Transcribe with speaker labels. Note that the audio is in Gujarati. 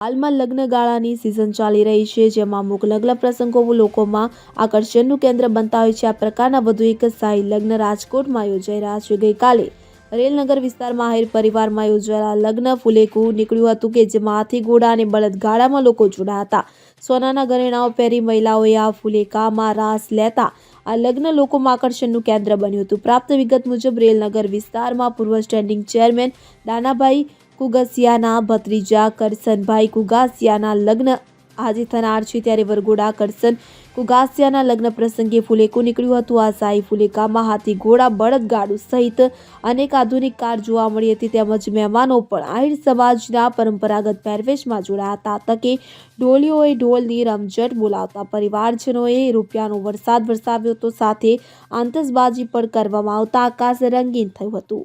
Speaker 1: હાલમાં લગ્ન ગાળાની સિઝન ચાલી રહી છે, જેમાં અમુક લગ્ન પ્રસંગો લોકોમાં આકર્ષણનું કેન્દ્ર બનતા હોય છે. આ પ્રકારના વધુ એક સ્થાયી લગ્ન રાજકોટમાં યોજાઈ રહ્યા છે. ગઈકાલે રેલનગર વિસ્તારમાં આહિર પરિવારમાં યોજાયેલા લગ્ન ફુલેકું નીકળ્યું હતું કે જેમાં હાથી, ઘોડા અને બળદગાડામાં લોકો જોડાયા હતા. સોનાના ઘરેણાઓ પહેરી મહિલાઓએ આ ફુલેકામાં રાસ લેતા આ લગ્ન લોકોમાં આકર્ષણનું કેન્દ્ર બન્યું હતું. પ્રાપ્ત વિગત મુજબ, રેલનગર વિસ્તારમાં પૂર્વ સ્ટેન્ડિંગ ચેરમેન દાનાભાઈ કુગસિયાના ભત્રીજા કરસનભાઈ કુગાસિયાના લગ્ન આજે થનાર છે ત્યારે વરઘોડા કરસન કુગાસિયાના લગ્ન પ્રસંગે ફુલેકું નીકળ્યું હતું. આ શાહી ફુલેકામાં હાથી ઘોડા, બળદગાડું સહિત અનેક આધુનિક કાર જોવા મળી હતી તેમજ મહેમાનો પણ આહિર સમાજના પરંપરાગત પહેરવેશમાં જોડાયા હતા. તકે ઢોલીઓએ ઢોલની રમઝટ બોલાવતા પરિવારજનોએ રૂપિયાનો વરસાદ વરસાવ્યો હતો. સાથે આતશબાજી પણ કરવામાં આવતા આકાશ રંગીન થયું હતું.